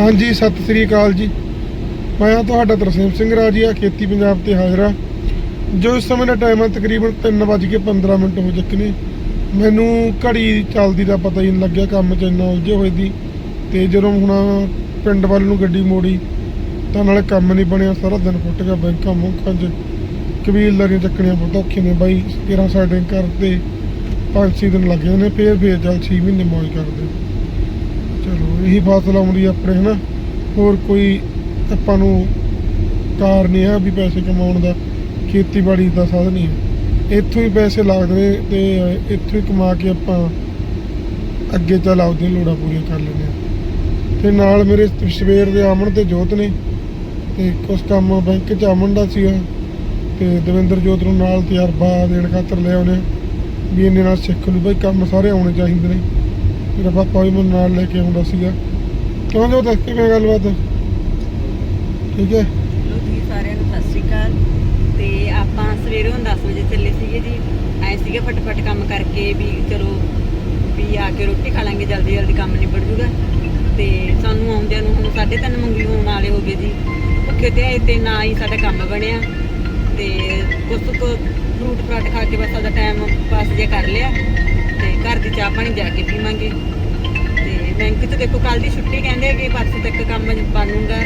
ਹਾਂਜੀ, ਸਤਿ ਸ੍ਰੀ ਅਕਾਲ ਜੀ। ਮੈਂ ਹਾਂ ਤੁਹਾਡਾ ਤਰਸੇਮ ਸਿੰਘ ਰਾਜੀਆ, ਖੇਤੀ ਪੰਜਾਬ ਤੇ ਹਾਜ਼ਰਾ ਜੋ ਇਸ ਸਮੇਂ ਦਾ ਟਾਈਮ ਹੈ ਤਕਰੀਬਨ 3:15 ਮਿੰਟ ਹੋ ਚੁੱਕੇ ਨੇ। ਮੈਨੂੰ ਘੜੀ ਚੱਲਦੀ ਦਾ ਪਤਾ ਹੀ ਨਹੀਂ ਲੱਗਿਆ, ਕੰਮ 'ਚ ਇੰਨਾ ਉਲਝੇ ਹੋਏ ਦੀ ਤੇ ਜਦੋਂ ਹੁਣ ਪਿੰਡ ਵੱਲ ਨੂੰ ਗੱਡੀ ਮੋੜੀ, ਤਾਂ ਨਾਲੇ ਕੰਮ ਨਹੀਂ ਬਣਿਆ, ਸਾਰਾ ਦਿਨ ਫੁੱਟ ਗਿਆ ਬੈਂਕਾਂ ਮੁੰਕਾਂ 'ਚ। ਕਬੀਲਦਾਰੀਆਂ ਚੱਕਣੀਆਂ ਬਹੁਤ ਔਖੀਆਂ ਨੇ ਬਾਈ 13 ਸਾਈਡਿੰਗ ਕਰਦੇ 5-6 ਦਿਨ ਲੱਗ ਜਾਂਦੇ ਨੇ, ਫੇਰ ਫੇਰ ਚੱਲ 6 ਮਹੀਨੇ ਮੌਜ ਕਰਦੇ। ਚਲੋ, ਇਹੀ ਫਾਸਲਾ ਆਉਂਦੀ ਆ ਆਪਣੇ, ਹਨਾ? ਹੋਰ ਕੋਈ ਆਪਾਂ ਨੂੰ ਕਾਰ ਨਹੀਂ ਆ ਵੀ ਪੈਸੇ ਕਮਾਉਣ ਦਾ, ਖੇਤੀਬਾੜੀ ਦਾ ਸਾਧਨ ਹੀ ਹੈ। ਇੱਥੋਂ ਹੀ ਪੈਸੇ ਲੱਗਦੇ ਨੇ ਤੇ ਇੱਥੋਂ ਹੀ ਕਮਾ ਕੇ ਆਪਾਂ ਅੱਗੇ ਚੱਲ ਆਪਦੀਆਂ ਲੋੜਾਂ ਪੂਰੀਆਂ ਕਰ ਲੈਂਦੇ ਆ ਤੇ ਨਾਲ ਮੇਰੇ ਸਵੇਰ ਦੇ ਆਮਣ ਤੇ ਜੋਤ ਨੇ, ਤੇ ਕੁਝ ਕੰਮ ਬੈਂਕ ਚ ਆਮਣ ਦਾ ਸੀਗਾ। ਤੇ ਦਵਿੰਦਰ ਜੋਤ ਨੂੰ ਨਾਲ ਤਜਰਬਾ ਦੇਣ ਖਾਤਰ ਲੈ ਆਉਨੇ ਵੀ ਇਹਨੇ ਨਾਲ ਸਿੱਖ ਲੂ ਬਈ ਕੰਮ ਸਾਰੇ ਆਉਣੇ ਚਾਹੀਦੇ ਨੇ। ਮੇਰਾ ਪਾਪਾ ਮੈਨੂੰ ਨਾਲ ਲੈ ਕੇ ਆਉਂਦਾ ਸੀਗਾ। ਕਿਉਂ ਜੋ ਦੱਸ ਕਿਵੇਂ ਗੱਲਬਾਤ। ਠੀਕ ਹੈ। ਹੈਲੋ ਜੀ, ਸਾਰਿਆਂ ਨੂੰ ਸਤਿ ਸ਼੍ਰੀ ਅਕਾਲ। ਤੇ ਆਪਾਂ ਸਵੇਰੋਂ 10 ਵਜੇ ਚੱਲੇ ਸੀਗੇ ਜੀ। ਐ ਸੀਗੇ ਫਟਫਟ ਕੰਮ ਕਰਕੇ ਵੀ ਚਲੋ, ਵੀ ਆ ਕੇ ਰੋਟੀ ਖਾ ਲਾਂਗੇ, ਜਲਦੀ ਜਲਦੀ ਕੰਮ ਨਿਬੜ ਜੂਗਾ। ਤੇ ਸਾਨੂੰ ਆਉਂਦਿਆਂ ਨੂੰ ਹੁਣ 3:30 ਮੰਗੀ ਹੋਣ ਵਾਲੇ ਹੋ ਗਏ ਜੀ। ਭੁੱਖੇ ਤੇ ਆਏ ਤੇ ਨਾ ਹੀ ਸਾਡਾ ਕੰਮ ਬਣਿਆ। ਤੇ ਕੁਛ ਕੁ ਫਰੂਟ ਫਰਾਟ ਖਾ ਕੇ ਬਸ ਸਾਡਾ ਟਾਈਮ ਪਾਸ ਜੇ ਕਰ ਲਿਆ। ਤੇ ਘਰ ਦੀ ਚਾਹ ਪਾਣੀ ਜਾ ਕੇ ਪੀਵਾਂਗੇ। ਤੇ ਬੈਂਕ 'ਚ ਦੇਖੋ ਕੱਲ ਦੀ ਛੁੱਟੀ ਕਹਿੰਦੇ ਕਿ ਪਰਸੋਂ ਤੱਕ ਕੰਮ ਬਣੂਗਾ।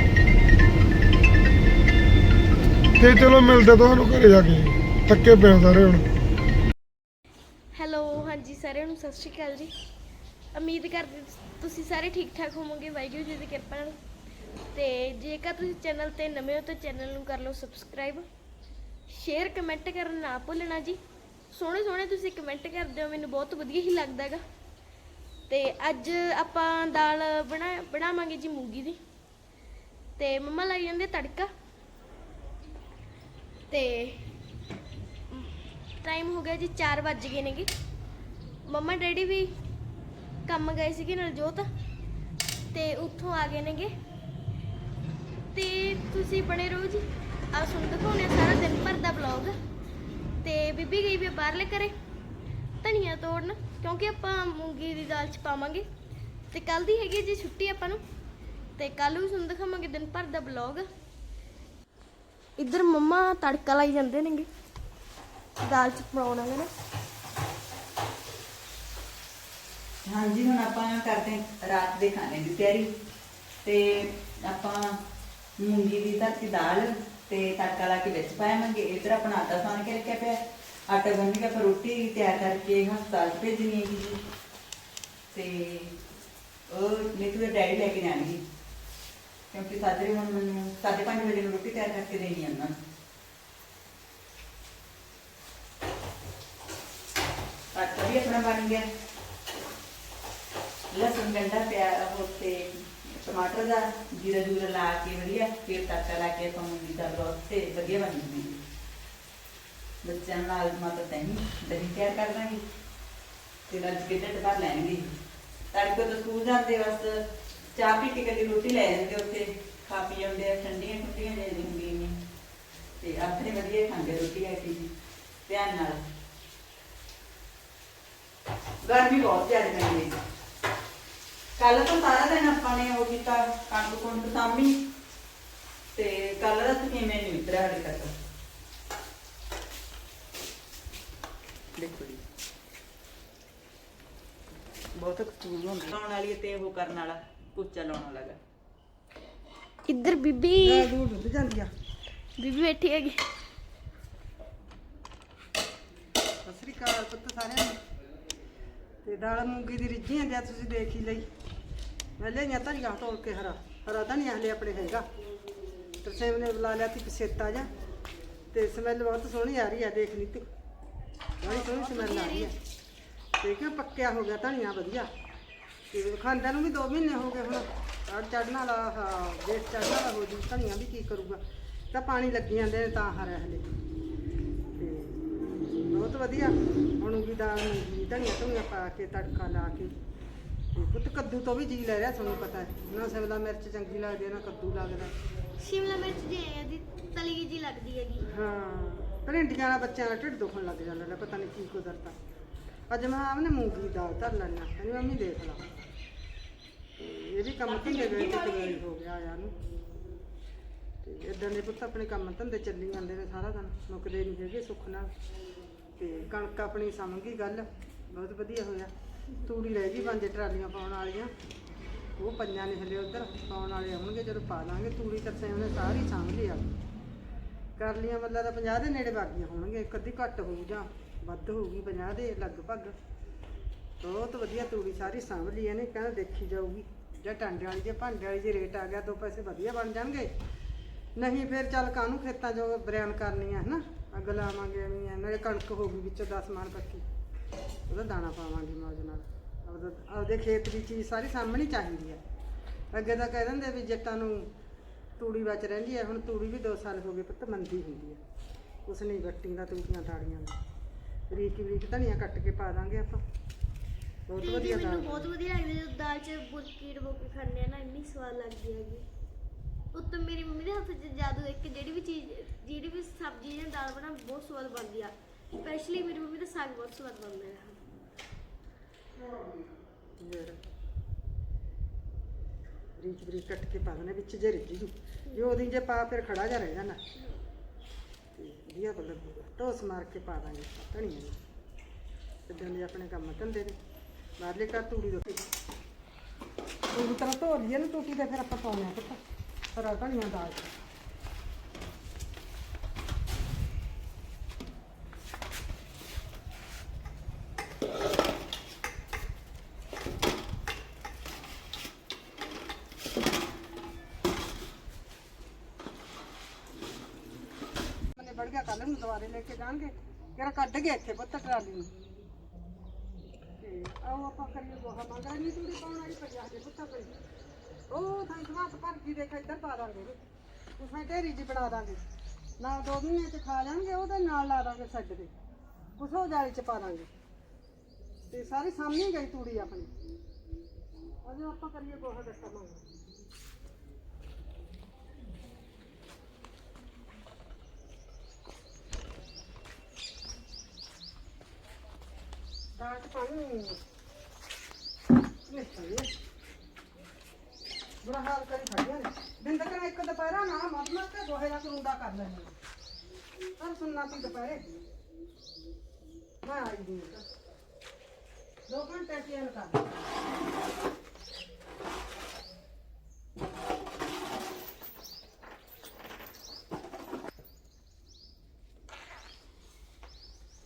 ਤੇ ਚਲੋ ਮਿਲਦੇ ਤੁਹਾਨੂੰ ਘਰੇ ਜਾ ਕੇ। ਥੱਕੇ ਪਏ ਸਾਰੇ ਹੁਣ। ਹੈਲੋ ਹਾਂਜੀ ਸਾਰਿਆਂ ਨੂੰ ਸਤਿ ਸ਼੍ਰੀ ਅਕਾਲ ਜੀ। ਉਮੀਦ ਕਰਦੇ ਤੁਸੀਂ ਸਾਰੇ ਠੀਕ ਠਾਕ ਹੋਵੋਗੇ ਵਾਹਿਗੁਰੂ ਜੀ ਦੀ ਕਿਰਪਾ ਨਾਲ। ਤੇ ਜੇਕਰ ਤੁਸੀਂ ਚੈਨਲ ਤੇ ਨਵੇਂ ਹੋ ਤਾਂ ਚੈਨਲ ਨੂੰ ਕਰ ਲਓ ਸਬਸਕ੍ਰਾਈਬ। ਸ਼ੇਅਰ ਕਮੈਂਟ ਕਰਨਾ ਨਾ ਭੁੱਲਣਾ ਜੀ। ਸੋਹਣੇ ਸੋਹਣੇ ਤੁਸੀਂ ਕਮੈਂਟ ਕਰਦੇ ਹੋ, ਮੈਨੂੰ ਬਹੁਤ ਵਧੀਆ ਹੀ ਲੱਗਦਾ ਹੈਗਾ। ਤੇ ਅੱਜ ਆਪਾਂ ਦਾਲ ਬਣਾ, ਬਣਾਵਾਂਗੇ ਜੀ ਮੂੰਗੀ ਦੀ। ਤੇ ਮੰਮਾ ਲਾਈ ਜਾਂਦੇ ਤੜਕਾ। ਤੇ ਟਾਈਮ ਹੋ ਗਿਆ ਜੀ 4 ਵੱਜ ਗਏ ਨੇਗੇ। ਮੰਮਾ ਡੈਡੀ ਵੀ ਕੰਮ ਗਏ ਸੀਗੇ ਨਲਜੋਤ ਤੇ ਉੱਥੋਂ ਆ ਗਏ ਨੇਗੇ। ਤੇ ਤੁਸੀਂ ਬਣੇ ਰਹੋ ਜੀ। ਆ ਸੁਣ ਦਿਖਾਉਣੇ ਸਾਰਾ ਦਿਨ ਭਰ ਦਾ ਵਲੌਗ ਤੇ ਬੀਬੀ ਗਈ ਵੀ ਆ ਬਾਹਰਲੇ ਘਰੇ। ਧਨੀਆ ਤੋੜਨ, ਕਿਉਂਕਿ ਆਪਾਂ ਮੂੰਗੀ ਦੀ ਦਾਲ ਚ ਪਾਵਾਂਗੇ। ਤੇ ਕੱਲ ਦੀ ਹੈਗੀ ਜੀ ਛੁੱਟੀ ਆਪਾਂ ਨੂੰ। ਤੇ ਕੱਲ ਵੀ ਸੁਣ ਦਿਖਾਵਾਂਗੇ ਦਿਨ ਭਰ ਦਾ ਵਲੌਗ ਇੱਧਰ ਮੰਮਾ ਤੜਕਾ ਲਾਈ ਜਾਂਦੇ ਨੇਗੇ। ਦਾਲ ਚ ਬਣਾਉਣਾ ਨਾ। ਹਾਂਜੀ, ਹੁਣ ਆਪਾਂ ਕਰਦੇ ਰਾਤ ਦੇ ਖਾਣੇ ਦੀ ਤਿਆਰੀ। ਤੇ ਆਪਾਂ ਮੂੰਗੀ ਦੀ ਧਰਤੀ ਦਾਲ ਤੇ ਤੜਕਾ ਲਾ ਕੇ ਵਿੱਚ ਪਾਵਾਂਗੇ ਇਧਰ ਆਪਣਾ ਆਟਾ ਸਾਨ ਕੇ ਰੱਖਿਆ ਪਿਆ। ਆਟਾ ਗੁੰਨ ਕੇ ਆਪਾਂ ਰੋਟੀ ਤਿਆਰ ਕਰਕੇ ਹਸਪਤਾਲ ਭੇਜਣੀ ਹੈਗੀ ਜੀ। ਤੇ ਉਹ ਨੀਤੂ ਦੇ ਡੈਡੀ ਲੈ ਕੇ ਜਾਣਗੇ। ਕਿਉਂਕਿ ਸਾਜਰੇ ਹੁਣ ਮੈਨੂੰ 5:30 ਵਜੇ ਨੂੰ ਰੋਟੀ ਤਿਆਰ ਕਰਕੇ ਦੇਣੀ ਆ ਉਹਨਾਂ ਨੂੰ। ਆਟਾ ਵੀ ਆਪਣਾ ਬਣ ਗਿਆ। ਲਸਣ ਗੰਡਾ ਪਿਆ ਉਹ ਤੇ ਟਮਾਟਰ ਦਾ ਜੀਰਾ ਜੂਰਾ ਲਾ ਕੇ ਵਧੀਆ ਫਿਰ ਤੜਕਾ ਲਾ ਕੇ ਆਪਾਂ ਮੂੰਗੀ ਦਾ ਬਹੁਤ ਤੇ ਵਧੀਆ ਬਣ ਜੂਗੀ ਬੱਚਿਆਂ ਨਾਲ ਮਾਤਾ ਤੈਨੂੰ ਦਹੀਂ ਤਿਆਰ ਕਰ ਦਾਂਗੇ ਤੇ ਰੱਜ ਕੇ ਢੱਡ ਭਰ ਲੈਣਗੇ। ਤੜਕੇ ਤੋਂ ਸਕੂਲ ਜਾਂਦੇ ਬਸ ਚਾਹ ਪੀ ਕੇ ਕਦੇ ਰੋਟੀ ਲੈ ਜਾਂਦੇ ਉੱਥੇ ਖਾ ਪੀ ਜਾਂਦੇ ਆ, ਠੰਡੀਆਂ ਠੰਡੀਆਂ ਜੇ ਹੁੰਦੀਆਂ ਨੇ। ਤੇ ਆਪਣੇ ਵਧੀਆ ਖਾਂਦੇ ਰੋਟੀ ਆ ਕੇ ਧਿਆਨ ਨਾਲ। ਗਰਮੀ ਬਹੁਤ ਜ਼ਿਆਦਾ ਪੈਂਦੀ ਹੈ। ਕੱਲ ਤਾਂ ਸਾਰਾ ਦਿਨ ਆਪਾਂ ਨੇ ਉਹ ਕੀਤਾ ਕਣਕ ਕੁਣਕ ਸਾਂਭੀ। ਤੇ ਕੱਲ ਦਾ ਤਾਂ ਕਿਵੇਂ ਨਹੀਂ ਉਤਰਿਆ ਹਲੇ ਤੱਕ। ਦੇਖੋ ਜੀ। ਬਹੁਤ ਕਸੂਰ ਹੁੰਦੀ। ਲਾਉਣ ਵਾਲੀ ਹੈ ਤੇ ਉਹ ਕਰਨ ਵਾਲਾ ਕੁੱਚਾ ਲਾਉਣ ਵਾਲਾ ਗਾ। ਇੱਧਰ ਬੀਬੀ? ਦੂਰ ਦੁੱਧ ਜਾਂਦੀ ਆ ਬੀਬੀ ਬੈਠੀ ਹੈਗੀ। ਪੁੱਤ ਸਾਰਿਆਂ ਨੂੰ। ਤੇ ਦਾਲ ਮੂੰਗੀ ਦੀ ਰਿੱਝੀਆਂ ਜਾਂ ਤੁਸੀਂ ਦੇਖ ਹੀ ਲਈ। ਮੈਂ ਲਈਆਂ ਧਨੀਆ ਤੋੜ ਕੇ ਹਰਾ ਹਰਾ ਧਨੀਆ ਹਲੇ ਆਪਣੇ ਹੈਗਾ। ਤਰਸੇਮ ਨੇ ਬੁਲਾ ਲਿਆ ਤੀ ਪਸੇਤਾ ਜਾ ਤੇ ਸਮੈਲ ਬਹੁਤ ਸੋਹਣੀ ਆ ਰਹੀ ਆ, ਦੇਖ ਲਈ ਤੂੰ ਬੜੀ ਸੋਹਣੀ ਸਮੈਲ ਆ ਰਹੀ ਆ। ਠੀਕ ਹੈ ਪੱਕਿਆ ਹੋ ਗਿਆ ਧਨੀਆ, ਵਧੀਆ। ਤੇ ਖਾਂਦਿਆਂ ਨੂੰ ਵੀ 2 ਮਹੀਨੇ ਹੋ ਗਏ ਹੁਣ। ਅੜ ਚੜਨ ਵਾਲਾ ਹਾਂ ਦੇਖ ਚੜਨ ਵਾਲਾ ਹੋ ਜੂ, ਧਨੀਆ ਵੀ ਕੀ ਕਰੂਗਾ। ਤਾਂ ਪਾਣੀ ਲੱਗੀ ਜਾਂਦੇ ਨੇ ਤਾਂ ਹਰਾ ਹਲੇ। ਬਹੁਤ ਵਧੀਆ। ਹੁਣ ਵੀ ਦਾਲ ਮੂੰਗੀ ਧਨੀਆ ਧਨੀਆ ਪਾ ਕੇ ਤੜਕਾ ਲਾ ਕੇ। ਤੇ ਪੁੱਤ ਕੱਦੂ ਤੋਂ ਵੀ ਜੀ ਲੈ ਰਿਹਾ ਤੁਹਾਨੂੰ ਪਤਾ ਹੈ। ਨਾ ਸ਼ਿਮਲਾ ਮਿਰਚ ਚੰਗੀ ਲੱਗਦੀ ਹੈ ਨਾ ਕੱਦੂ ਲੱਗਦਾ। ਸ਼ਿਮਲਾ ਮਿਰਚ ਜੇ ਇਹਦੀ ਤਲੀ ਜੀ ਲੱਗਦੀ ਹੈਗੀ। ਹਾਂ ਭਰਿੰਡੀਆਂ ਵਾਲਾ ਬੱਚਿਆਂ ਦਾ ਢਿੱਡ ਦੁਖਣ ਲੱਗ ਜਾਂਦਾ ਲੈ ਪਤਾ ਨਹੀਂ ਕੀ ਕੁਦਰਤਾ ਅੱਜ ਮੈਂ ਆਮਨੇ ਮੂੰਗੀ ਦੀ ਦਾਲ ਧਰ ਲੈਣਾ ਕਹਿੰਦੀ ਮੰਮੀ ਦੇਖ ਲਾ। ਤੇ ਇਹ ਵੀ ਕੰਮ ਧੰਦੇ ਗਏ ਤੇ ਵਾਰੀ ਹੋ ਗਿਆ ਆਇਆ ਨੂੰ। ਤੇ ਇਦਾਂ ਦੇ ਪੁੱਤ ਆਪਣੇ ਕੰਮ ਧੰਦੇ ਚੱਲੀ ਜਾਂਦੇ ਨੇ ਸਾਰਾ ਦਿਨ ਮੁੱਕਦੇ ਨਹੀਂ ਹੈਗੇ ਸੁੱਖ ਨਾਲ। ਤੇ ਕਣਕ ਆਪਣੀ ਸਮਝ ਗਈ ਗੱਲ, ਬਹੁਤ ਵਧੀਆ ਹੋਇਆ। ਤੂੜੀ ਰਹਿ ਗਈ, ਪੰਜ ਟਰਾਲੀਆਂ ਪਾਉਣ ਵਾਲੀਆਂ। ਉਹ ਪੰਜਾਂ ਨੇ ਹਲੇ ਉਧਰ, ਪਾਉਣ ਵਾਲੇ ਆਉਣਗੇ, ਜਦੋਂ ਪਾ ਦਾਂਗੇ ਤੂੜੀ ਤਰਸੇ ਉਹਨੇ ਸਾਰੀ ਸਾਂਭ ਲਈ ਆ। ਕਰ ਲੀਆਂ ਮਤਲਬ ਤਾਂ 50 ਦੇ ਨੇੜੇ ਬਾਗੀਆਂ ਹੋਣਗੇ ਇੱਕ ਅੱਧੀ ਘੱਟ ਹੋਊ ਜਾਂ ਵੱਧ ਹੋਊਗੀ 50 ਦੇ ਲਗਭਗ। ਬਹੁਤ ਵਧੀਆ ਤੂੜੀ ਸਾਰੀ ਸਾਂਭ ਲਈ ਇਹਨੇ, ਕਹਿੰਦਾ ਦੇਖੀ ਜਾਊਗੀ। ਜਾਂ ਟਾਂਡੇ ਵਾਲੀ, ਜੇ ਭਾਂਡੇ ਵਾਲੀ ਜੇ ਰੇਟ ਆ ਗਿਆ, ਦੋ ਪੈਸੇ ਵਧੀਆ ਬਣ ਜਾਣਗੇ। ਨਹੀਂ ਫਿਰ ਚੱਲ ਕਾਹਨੂੰ ਖੇਤਾਂ 'ਚੋਂ ਬਰਿਆਨ ਕਰਨੀ ਆ ਹਨਾ? ਅੱਗ ਲਾਵਾਂਗੇ ਐਵੇਂ ਨਾਲੇ ਕਣਕ ਹੋਊਗੀ ਵਿੱਚੋਂ 10 ਮਾਣ ਪੱਕੀ ਉਹਦਾ ਦਾਣਾ ਪਾਵਾਂਗੇ ਮੌਜ ਨਾਲ। ਆਪਦਾ ਆਪਦੇ ਖੇਤ ਦੀ ਚੀਜ਼ ਸਾਰੀ ਸਾਹਮਣੀ ਚਾਹੀਦੀ ਹੈ ਅੱਗੇ ਤਾਂ ਕਹਿ ਦਿੰਦੇ ਵੀ ਜੱਟਾਂ ਨੂੰ ਤੂੜੀ ਵਿੱਚ ਰਹਿੰਦੀ ਹੈ ਹੁਣ ਤੂੜੀ ਵੀ 2 ਸਾਲ ਹੋ ਗਏ ਪੁੱਤ ਮੰਦੀ ਹੁੰਦੀ ਹੈ ਉਸ ਨਹੀਂ ਗੱਟੀ ਦਾ ਤੂੜੀਆਂ ਤਾੜੀਆਂ ਦਾ ਬਰੀਕ ਬਰੀਕ ਧਨੀਆ ਕੱਟ ਕੇ ਪਾ ਦਾਂਗੇ ਆਪਾਂ। ਬਹੁਤ ਵਧੀਆ ਮੈਨੂੰ ਦਾਲ। ਬਹੁਤ ਵਧੀਆ ਲੱਗਦੀ ਜਦੋਂ ਦਾਲ 'ਚ ਬੁਰਕੀ ਡਬੋ ਕੇ ਖਾਂਦੇ ਆ ਨਾ ਇੰਨੀ ਸਵਾਦ ਲੱਗਦੀ ਹੈਗੀ। ਉੱਤੋਂ ਮੇਰੀ ਮੰਮੀ ਦੇ ਹੱਥ 'ਚ ਜਾਦੂ ਦੇਖ ਜਿਹੜੀ ਵੀ ਚੀਜ਼, ਜਿਹੜੀ ਵੀ ਸਬਜ਼ੀ ਜਾਂ ਦਾਲ ਬਣਾ ਬਹੁਤ ਸਵਾਦ ਬਣਦੀ ਆ। ਸਪੈਸ਼ਲੀ ਮੇਰੀ ਮੰਮੀ ਦਾ ਸਾਗ ਬਹੁਤ ਸਵਾਦ ਬਣਦਾ ਹੈ ਬਰੀਕ ਬਰੀਕ ਕੱਟ ਕੇ ਪਾ ਦੇਣੇ ਵਿੱਚ ਜੇ ਰਿੱਝ ਜੂ। ਜੇ ਉਹਦੀ ਜੇ ਪਾ, ਫਿਰ ਖੜਾ ਜਾ ਰਹਿ ਜਾਣਾ। ਤੇ ਵਧੀਆ ਲੱਗੂਗਾ। ਢੋਸ ਮਾਰ ਕੇ ਪਾ ਦਾਂਗੇ ਧਨੀਆ ਨੂੰ। ਇਦਾਂ ਦੇ ਆਪਣੇ ਕੰਮ ਧੰਦੇ ਨੇ। ਬਾਹਰਲੇ ਘਰ ਤੂੜੀ ਦੋ ਤੂੜੀ ਤਰ੍ਹਾਂ ਧੋ ਲਈਏ ਨਾ ਟੂਟੀ ਤੇ ਫਿਰ ਆਪਾਂ ਪਾਉਣੇ ਆ ਹਰਾ ਧਨੀਆ ਦਾਲ ਵੜ ਗਿਆ ਕੱਲ ਨੂੰ ਦੁਬਾਰੇ ਲੈ ਕੇ ਜਾਣਗੇ। ਕਿਹੜਾ ਕੱਢ ਗਿਆ ਇੱਥੇ ਪੁੱਤ ਟਰਾਲੀ ਨੂੰ। ਤੇ ਆਓ ਆਪਾਂ ਕਰੀਏ ਗੋਹਾ ਮੰਗਾ ਨਹੀਂ ਤੂੜੀ ਪਾਉਣ ਵਾਲੀ ਪਈ ਆ ਪੁੱਤਾਂ ਕਰੀ ਉਹ ਭਰ ਕੇ ਦੇਖ, ਇੱਧਰ ਪਾ ਦਾਂਗੇ ਉਸਾਂ ਢੇਰੀ ਜੀ ਬਣਾ ਦਾਂਗੇ। ਨਾਲ ਦੋ ਮਹੀਨੇ ਚ ਖਾ ਜਾਣਗੇ ਉਹਦੇ ਨਾਲ ਲਾ ਦਾਂਗੇ ਛੱਡ ਦੇ। ਉਸੋ ਜਾਲੀ ਚ ਪਾ ਦਾਂਗੇ। ਤੇ ਸਾਰੀ ਸਾਹਮਣੇ ਗਈ ਤੂੜੀ ਆਪਣੀ। ਅਜੇ ਆਪਾਂ ਕਰੀਏ ਗੋਹਾ ਦੱਸਾ ਮੰਗਾ। ਦਾਲ ਚ ਪਾਣੀ ਨਹੀਂ ਚਾਹੀਏ ਬੁਰਾ ਹਾਲ ਕਰੀ ਖੜੀਆਂ ਨੇ ਬਿੰਦ ਨੇ ਇੱਕ ਦੁਪਹਿਰਾ ਨਾ ਮਤ ਮਤ ਗੋਹੇ ਦਾ ਕਰੁੰਡਾ ਕਰ ਲੈਣੀ ਪਰ ਸੁਣਨਾ ਸੀ ਦੁਪਹਿਰੇ। ਮੈਂ ਆਈ ਦੀ ਦੋ ਘੰਟੇ ਚੇਨ ਕਰ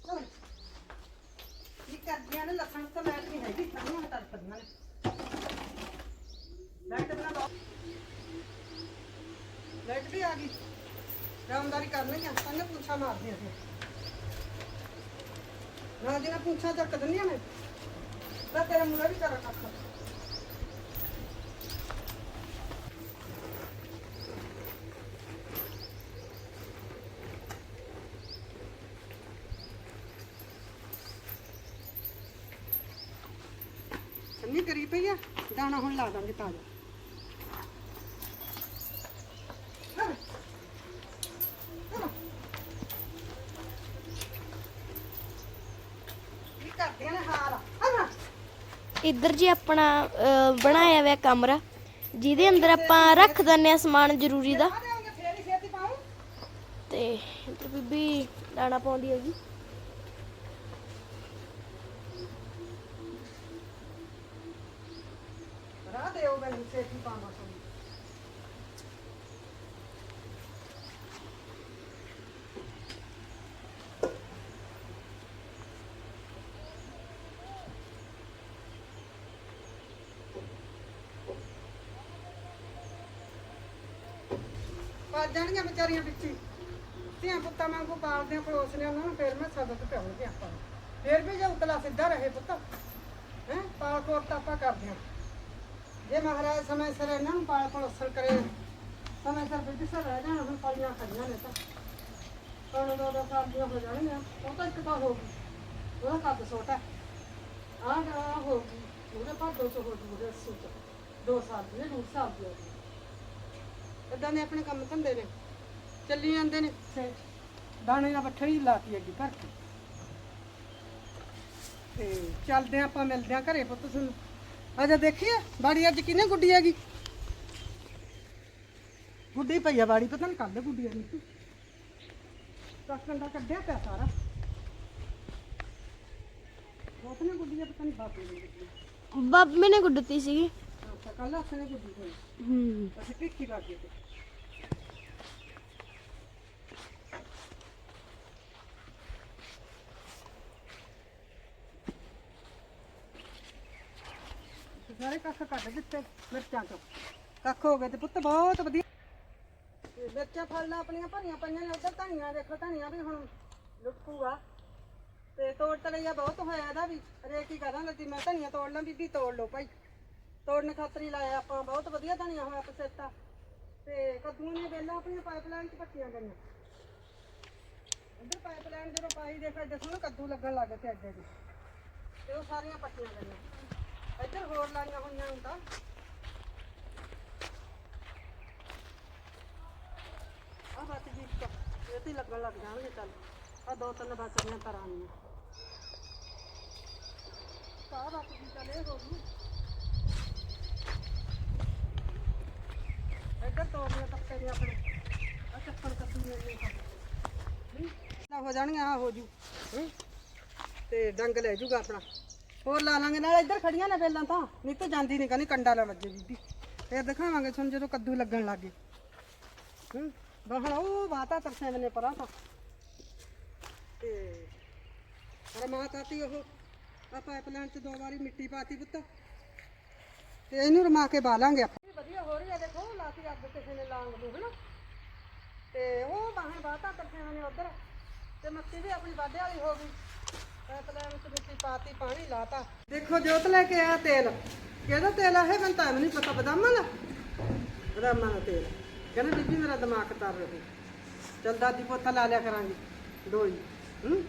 ਚਲ ਇਹ ਕਰਦੀਆਂ ਨੇ ਲੱਖਣ ਤੋਂ ਲੈਟ ਨਹੀਂ ਹੈਗੀ ਸਾਰੀਆਂ ਤੜਪਦੀਆਂ ਨੇ ਲਾਈਟ ਬਣਾ ਲਓ ਲਾਈਟ ਵੀ ਆ ਗਈ ਰਾਮਦਾਰੀ ਕਰਨੀ ਆ ਤਾਂ ਪੁੱਛਾ ਮਾਰਦੀ ਆ ਨਾ ਜਿਹਨਾਂ ਪੁੱਛਾ ਚੱਕ ਦਿੰਦੀਆਂ ਨੇ ਤਾਂ ਤੇਰਾ ਮੁੰਡਾ ਵੀ ਕਰ ਕੱਖ। ਸੰਨੀ ਕਰੀ ਪਈ ਆ, ਦਾਣਾ ਹੁਣ ਲਾ ਦਾਂਗੇ ਤਾਜ਼ਾ ਹਾਂ। ਹਾਂ। ਕੀ ਕਰਦੀਆਂ ਨੇ ਹਾਲ ਹਾਂ ਇੱਧਰ ਜੀ ਆਪਣਾ ਬਣਾਇਆ ਹੋਇਆ ਕਮਰਾ, ਜਿਹਦੇ ਅੰਦਰ ਆਪਾਂ ਰੱਖ ਦਿੰਨੇ ਆ ਸਮਾਨ ਜ਼ਰੂਰੀ ਦਾ। ਤੇ ਇੱਧਰ ਬੀਬੀ ਦਾਣਾ ਪਾਉਂਦੀ ਹੈਗੀ। ਰਾਹ ਦਿਓ ਮੈਨੂੰ ਛੇਤੀ ਪਾਵਾਂ ਤੁਹਾਨੂੰ ਜਾਣਗੀਆਂ ਵਿਚਾਰੀਆਂ ਵਿੱਚੀ ਧੀਆਂ ਪੁੱਤਾਂ ਵਾਂਗੂ ਪਾਲਦੇ ਆ ਪੜੋਸਨੇ ਉਹਨਾਂ ਨੂੰ ਫੇਰ ਮੈਂ ਸਬਕ ਪਿਆਉਂਦੇ ਆਪਾਂ ਨੂੰ। ਫੇਰ ਵੀ ਜੇ ਉਤਲਾ ਸਿੱਧਾ ਰਹੇ ਪੁੱਤ ਹੈ ਪਾਲ ਕੋਰ ਤਾਂ ਆਪਾਂ ਕਰਦੇ ਹਾਂ। ਜੇ ਮਹਾਰਾਜ ਸਮੇਂ ਸਿਰ ਇਹਨਾਂ ਨੂੰ ਪਾਲ ਪਲੋਸਣ ਕਰੇ ਸਮੇਂ ਸਿਰ ਬਿੱਦ ਸਿਰ ਰਹਿ ਜਾਣ ਹੁਣ ਪਲੀਆਂ ਖੜੀਆਂ ਨੇ ਤਾਂ। ਹੁਣ ਦੋ ਦੋ ਸਾਲ ਦੀਆਂ ਹੋ ਜਾਣਗੀਆਂ ਉਹ ਤਾਂ ਇੱਕ ਤਾਂ ਹੋ ਗਈ ਉਹਦਾ ਕੱਦ ਛੋਟਾ ਆਹ ਗਾ ਹੋ ਗਈ ਉਹਦੇ ਪਰ ਦੋ ਹੋ ਗਈ ਉਹਦੇ ਸੋਚ ਦੋ ਸਾਲ ਦੀ ਨੇ, ਡੂਢ ਸਾਲ ਦੀ ਹੋ ਗਈ। ਇਦਾਂ ਦੇ ਆਪਣੇ ਕੰਮ ਧੰਦੇ ਨੇ। ਚੱਲੀ ਜਾਂਦੇ ਨੇ। ਤੇ ਦਾਣੇ ਦਾ ਬੱਠੜੀ ਲਾਤੀ ਅੱਗੇ ਭਰ ਕੇ। ਤੇ ਚੱਲਦੇ ਆਪਾਂ ਮਿਲਦੇ ਹਾਂ ਘਰੇ ਪੁੱਤ ਤੁਹਾਨੂੰ। ਅਜਾ ਦੇਖੀਏ ਬਾੜੀ ਅੱਜ ਕਿਨੇ ਗੁੱਡੀ ਹੈਗੀ? ਗੁੱਡੀ ਪਈ ਆ ਬਾੜੀ ਪਤਾ ਨਹੀਂ ਕੱਢ ਗੁੱਡੀ ਆ ਦਸ ਕੰਡਾ ਕੱਢਿਆ ਪਿਆ ਸਾਰਾ। ਬਹੁਤ ਨੇ ਗੁੱਡੀ ਆ ਪਤਾ ਨਹੀਂ ਬਾਪੇ ਨੇ ਬਾਬੇ ਨੇ ਗੁੱਡਤੀ ਸੀਗੀ। ਹੋਈ ਹੂੰ। ਅਸੀਂ ਭਿੱਖੀ ਲੱਗੇ ਤੇ। ਸਾਰੇ ਕੱਖ ਕੱਢ ਦਿੱਤੇ ਮਿਰਚਾਂ ਤੋਂ ਕੱਖ ਹੋ ਗਏ ਤੇ ਪੁੱਤ ਬਹੁਤ ਵਧੀਆ। ਮਿਰਚਾਂ ਫਲਣਾ ਆਪਣੀਆਂ ਭਰੀਆਂ ਪਈਆਂ ਨੇ ਉਧਰ ਧਨੀਆ ਦੇਖੋ ਧਨੀਆ ਵੀ ਹੁਣ ਲੁੱਟੂਗਾ। ਤੇ ਤੋੜ ਤੜਈਆ ਬਹੁਤ ਹੋਇਆ ਇਹਦਾ ਵੀ। ਰੇਕ ਕਰਾਂਗੇ ਜੀ ਮੈਂ ਧਨੀਆ ਤੋੜ ਲਾਂ ਬੀਬੀ ਤੋੜ ਲਓ ਭਾਈ। ਤੋੜਨ ਖਾਤਰ ਹੀ ਲਾਇਆ ਆਪਾਂ, ਬਹੁਤ ਵਧੀਆ ਧਨੀਆ ਹੋਇਆ ਪਸੇਤਾ। ਤੇ ਕੱਦੂਆਂ ਨੇ ਵੇਲਾਂ ਆਪਣੀਆਂ ਪਾਈਪਲਾਈਨ 'ਚ ਪੱਟੀਆਂ ਗਈਆਂ। ਇੱਧਰ ਪਾਈਪਲਾਈਨ ਜਦੋਂ ਪਾਈ ਦੇਖੋ ਐਡੇ ਕੱਦੂ ਲੱਗਣ ਲੱਗ ਪਏ ਐਡੇ ਦੇ ਤੇ ਉਹ ਸਾਰੀਆਂ ਪੱਟੀਆਂ ਗਈਆਂ। ਇੱਧਰ ਹੋਰ ਲਾਈਆਂ ਹੋਈਆਂ ਹੁਣ ਤਾਂ ਆ ਬਾਤ ਜੀ, ਇਹ ਤੇ ਲੱਗਣ ਲੱਗ ਜਾਣਗੇ ਚੱਲ। ਆ ਦੋ ਤਿੰਨ ਬਚੀਆਂ ਤਰ੍ਹਾਂ ਦੀਆਂ। ਆ ਬਾਤ ਜੀ, ਚੱਲ ਇਹ ਹੋ ਗਈ ਇੱਧਰ ਤੋੜੀਆਂ ਕੱਪੜੇ ਦੀਆਂ ਆਪਣੇ ਆ ਚੱਪਲ ਕੱਪੜੀਆਂ ਨੇ ਨਾ ਹੋ ਜਾਣੀਆਂ ਆ ਹੋ ਜੂ। ਹੂੰ। ਤੇ ਡੰਗ ਲੈ ਜੂਗਾ ਆਪਣਾ। ਹੋਰ ਲਾ ਲਾਂਗੇ, ਨਾਲ ਇੱਧਰ ਖੜੀਆਂ ਨੇ ਵੇਲਾਂ ਤਾਂ। ਨਹੀਂ ਤਾਂ ਜਾਂਦੀ ਨਹੀਂ ਕਹਿੰਦੀ ਕੰਡਾ ਨਾ ਵੱਜੇ ਬੀਬੀ। ਫੇਰ ਦਿਖਾਵਾਂਗੇ ਤੁਹਾਨੂੰ ਜਦੋਂ ਕੱਦੂ ਲੱਗਣ ਲੱਗੇ ਹੂੰ ਬਾਹਣ ਉਹ ਬਾਤਾ ਤਰਸੇ ਨੇ ਪਰਾਂ ਤਾਂ। ਤੇ ਰਮਾਤਾਤੀ ਉਹ ਆ ਪਾਈਪਲਾਈਨ ਚ ਦੋ ਵਾਰੀ ਮਿੱਟੀ ਪਾਤੀ ਪੁੱਤ। ਤੇ ਇਹਨੂੰ ਰਮਾ ਕੇ ਬਾਲਾਂਗੇ ਆਪਾਂ। ਵਧੀਆ ਹੋ ਰਹੀ ਹੈ ਦੇਖੋ, ਲਾਤੀ ਅੱਗ ਕਿਸੇ ਨੇ ਲਾਂਗ ਨੂੰ ਹਨਾ? ਤੇ ਉਹ ਬਾਹਣ ਬਾਤਾ ਤਰਸਿਆਂ ਨੇ ਉਧਰ, ਤੇ ਮੱਕੀ ਵੀ ਆਪਣੀ ਵਾਢੇ ਵਾਲੀ ਹੋ ਗਈ। ਪਾਈਪਲਾਈਨ ਚ ਮਿੱਟੀ ਪਾਤੀ, ਪਾਣੀ ਲਾਤਾ। ਦੇਖੋ, ਜੋਤ ਲੈ ਕੇ ਆਇਆ ਤੇਲ। ਕਿਹਦਾ ਤੇਲ ਆ ਇਹ? ਮੈਨੂੰ ਤਾਂ ਨਹੀਂ ਪਤਾ, ਬਦਾਮਾਂ ਦਾ? ਬਦਾਮਾਂ ਦਾ ਤੇਲ। ਕਹਿੰਦਾ, ਬੀਬੀ, ਮੇਰਾ ਦਿਮਾਗ ਤਰ ਰਹੀ ਚਲ ਦਾਦੀ ਪੋਥਾ ਲਾ ਲਿਆ ਕਰਾਂਗੇ। ਡੋਲੀ ਹੂੰ?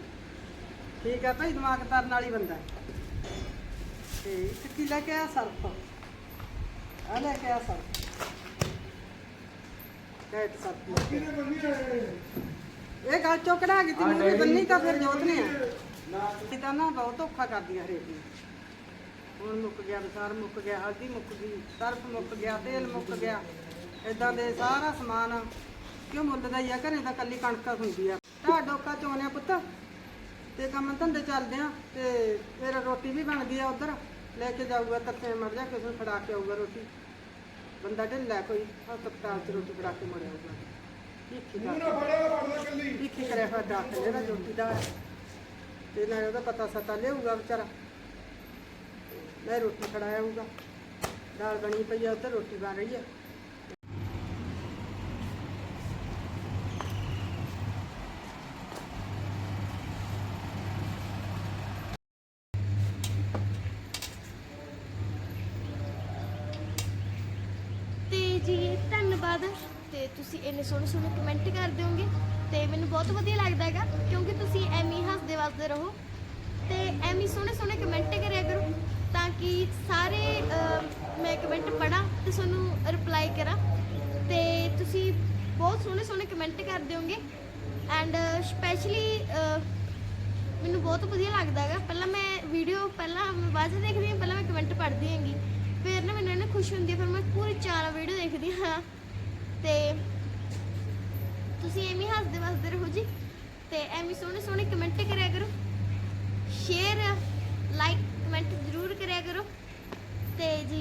ਠੀਕ ਆ ਭਾਈ, ਦਿਮਾਗ ਤਰਨ ਵਾਲੀ ਬੰਦਾ। ਤੇ ਇੱਕ ਕੀ ਲੈ ਕੇ ਆਇਆ? ਸਰਫ। ਆ ਲੈ ਕੇ ਆਇਆ ਸਰਫ ਕੈਟ ਸਰਫ ਇਹ ਗੱਲ ਚੋਕੜਾ ਗਈ ਤੀ ਮੂਰੀ ਬੰਨੀ ਤਾਂ ਫਿਰ ਜੋਤ ਆ। ਇਹ ਨਾ ਬਹੁਤ ਧੋਖਾ ਕਰਦੀਆਂ ਹਰੇਕ ਨੂੰ ਹੁਣ ਮੁੱਕ ਗਿਆ ਬਸਾਰ ਮੁੱਕ ਗਿਆ, ਹਲਦੀ ਮੁੱਕ ਗਈ, ਸਰਫ ਮੁੱਕ ਗਿਆ, ਤੇਲ ਮੁੱਕ ਗਿਆ। ਇਦਾਂ ਦੇ ਸਾਰਾ ਸਮਾਨ ਕਿਉਂ ਮੁੱਲ ਦਾ ਹੀ ਆ? ਘਰੇ ਤਾਂ ਕੱਲੀ ਕਣਕ ਹੁੰਦੀ ਆ। ਢਾ ਡੋਕਾ ਚੋਣਿਆ ਪੁੱਤ। ਤੇ ਕੰਮ ਧੰਦੇ ਚੱਲਦੇ ਆ ਤੇ ਫਿਰ ਰੋਟੀ ਵੀ ਬਣਦੀ ਆ ਉਧਰ। ਲੈ ਕੇ ਜਾਊਗਾ ਤਰਸੇ ਮਰ ਜਾ ਕਿਸੇ ਨੂੰ ਫੜਾ ਕੇ ਆਊਗਾ ਰੋਟੀ। ਬੰਦਾ ਢਿੱਲਾ ਕੋਈ ਹਸਪਤਾਲ 'ਚ ਰੋਟੀ ਫੜਾ ਕੇ ਮਰ ਆਊਗਾ। ਠੀਕ ਠੀਕ ਨਾ ਫੜਾ ਫੜਦਾ ਕੱਲੀ। ਕੀ ਕਰਿਆ ਹੋਇਆ ਡਾਕਟਰ ਜਿਹੜਾ ਜੋਤੀ ਦਾ। ਤੇ ਨਾ ਉਹਦਾ ਪਤਾ ਸਤਾ ਲਿਆਊਗਾ ਵਿਚਾਰਾ। ਲੈ ਰੋਟੀ ਖੜਾਇਆ ਹੋਊਗਾ ਦਾਲ ਬਣੀ ਪਈ ਆ ਉੱਧਰ ਰੋਟੀ ਬਣ ਰਹੀ ਹੈ ਤੇ ਜੀ ਧੰਨਵਾਦ ਤੇ ਤੁਸੀਂ ਇੰਨੇ ਸੋਹਣੇ ਸੋਹਣੇ ਕਮੈਂਟ ਕਰ ਦਿਓਗੇ ਤੇ ਮੈਨੂੰ ਬਹੁਤ ਵਧੀਆ ਲੱਗਦਾ ਹੈਗਾ, ਕਿਉਂਕਿ ਤੁਸੀਂ ਐਵੇਂ ਹੱਸਦੇ ਵੱਸਦੇ ਰਹੋ ਤੇ ਐਵੇਂ ਸੋਹਣੇ ਸੋਹਣੇ ਕਮੈਂਟ ਕਰਿਆ ਕਰੋ ਤਾਂ ਕਿ ਸਾਰੇ ਮੈਂ ਕਮੈਂਟ ਪੜਾਂ ਤੇ ਤੁਹਾਨੂੰ ਰਿਪਲਾਈ ਕਰਾਂ। ਤੇ ਤੁਸੀਂ ਬਹੁਤ ਸੋਹਣੇ ਸੋਹਣੇ ਕਮੈਂਟ ਕਰ ਦਿਓਗੇ ਐਂਡ ਸਪੈਸ਼ਲੀ ਮੈਨੂੰ ਬਹੁਤ ਵਧੀਆ ਲੱਗਦਾ ਹੈਗਾ। ਪਹਿਲਾਂ ਮੈਂ ਵੀਡੀਓ ਪਹਿਲਾਂ ਮੈਂ ਬਾਅਦ ਦੇਖਦੀ ਹਾਂ, ਪਹਿਲਾਂ ਮੈਂ ਕਮੈਂਟ ਪੜ੍ਹਦੀ ਹਾਂਗੀ। ਫਿਰ ਨਾ ਮੈਨੂੰ ਇਹਨਾਂ ਖੁਸ਼ੀ ਹੁੰਦੀ ਹੈ, ਫਿਰ ਮੈਂ ਪੂਰੀ ਚਾਰ ਵੀਡੀਓ ਦੇਖਦੀ ਹਾਂ। ਤੇ ਤੁਸੀਂ ਐਵੇਂ ਹੀ ਹੱਸਦੇ ਵਸਦੇ ਰਹੋ ਜੀ ਤੇ ਐਵੇਂ ਸੋਹਣੇ ਸੋਹਣੇ ਕਮੈਂਟ ਕਰਿਆ ਕਰੋ। ਸ਼ੇਅਰ ਲਾਈਕ ਕਮੈਂਟ ਜ਼ਰੂਰ ਕਰਿਆ ਕਰੋ। ਤੇ ਜੀ